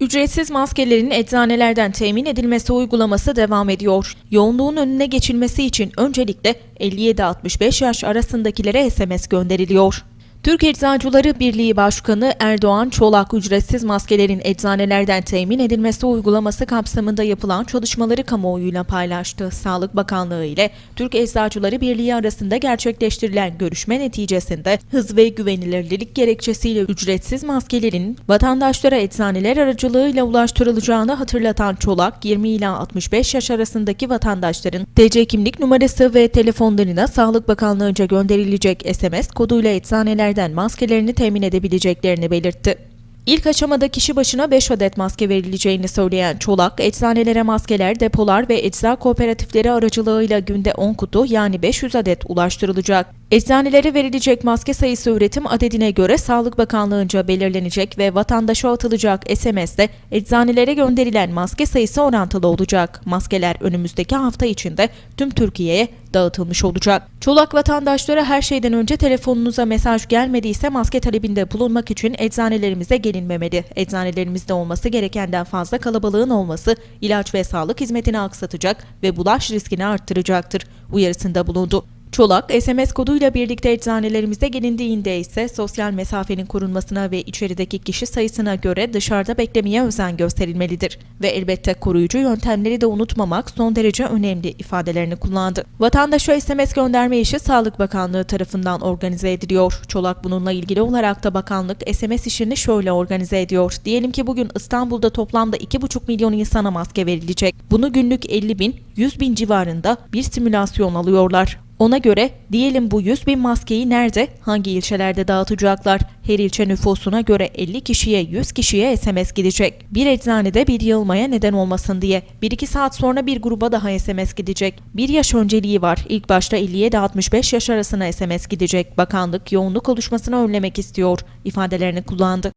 Ücretsiz maskelerin eczanelerden temin edilmesi uygulaması devam ediyor. Yoğunluğun önüne geçilmesi için öncelikle 57-65 yaş arasındakilere SMS gönderiliyor. Türk Eczacıları Birliği Başkanı Erdoğan Çolak ücretsiz maskelerin eczanelerden temin edilmesi uygulaması kapsamında yapılan çalışmaları kamuoyuyla paylaştı. Sağlık Bakanlığı ile Türk Eczacıları Birliği arasında gerçekleştirilen görüşme neticesinde hız ve güvenilirlik gerekçesiyle ücretsiz maskelerin vatandaşlara eczaneler aracılığıyla ulaştırılacağını hatırlatan Çolak, 20 ila 65 yaş arasındaki vatandaşların TC kimlik numarası ve telefonlarına Sağlık Bakanlığı'nca gönderilecek SMS koduyla eczanelerden maskelerini temin edebileceklerini belirtti. İlk aşamada kişi başına 5 adet maske verileceğini söyleyen Çolak, eczanelere maskeler, depolar ve ecza kooperatifleri aracılığıyla günde 10 kutu yani 500 adet ulaştırılacak. Eczanelere verilecek maske sayısı üretim adedine göre Sağlık Bakanlığı'nca belirlenecek ve vatandaşa atılacak SMS'de eczanelere gönderilen maske sayısı orantılı olacak. Maskeler önümüzdeki hafta içinde tüm Türkiye'ye dağıtılmış olacak. Çolak vatandaşlara her şeyden önce telefonunuza mesaj gelmediyse maske talebinde bulunmak için eczanelerimize gelinmemeli. Eczanelerimizde olması gerekenden fazla kalabalığın olması ilaç ve sağlık hizmetini aksatacak ve bulaş riskini arttıracaktır uyarısında bulundu. Çolak, SMS koduyla birlikte eczanelerimize gelindiğinde ise sosyal mesafenin korunmasına ve içerideki kişi sayısına göre dışarıda beklemeye özen gösterilmelidir. Ve elbette koruyucu yöntemleri de unutmamak son derece önemli ifadelerini kullandı. Vatandaşa SMS gönderme işi Sağlık Bakanlığı tarafından organize ediliyor. Çolak bununla ilgili olarak da bakanlık SMS işini şöyle organize ediyor. Diyelim ki bugün İstanbul'da toplamda 2,5 milyon insana maske verilecek. Bunu günlük 50 bin, 100 bin civarında bir simülasyon alıyorlar. Ona göre diyelim bu 100 bin maskeyi nerede, hangi ilçelerde dağıtacaklar? Her ilçe nüfusuna göre 50 kişiye 100 kişiye SMS gidecek. Bir eczanede bir yığılmaya neden olmasın diye. 1-2 saat sonra bir gruba daha SMS gidecek. Bir yaş önceliği var. İlk başta 57-65 yaş arasına SMS gidecek. Bakanlık yoğunluk oluşmasını önlemek istiyor ifadelerini kullandı.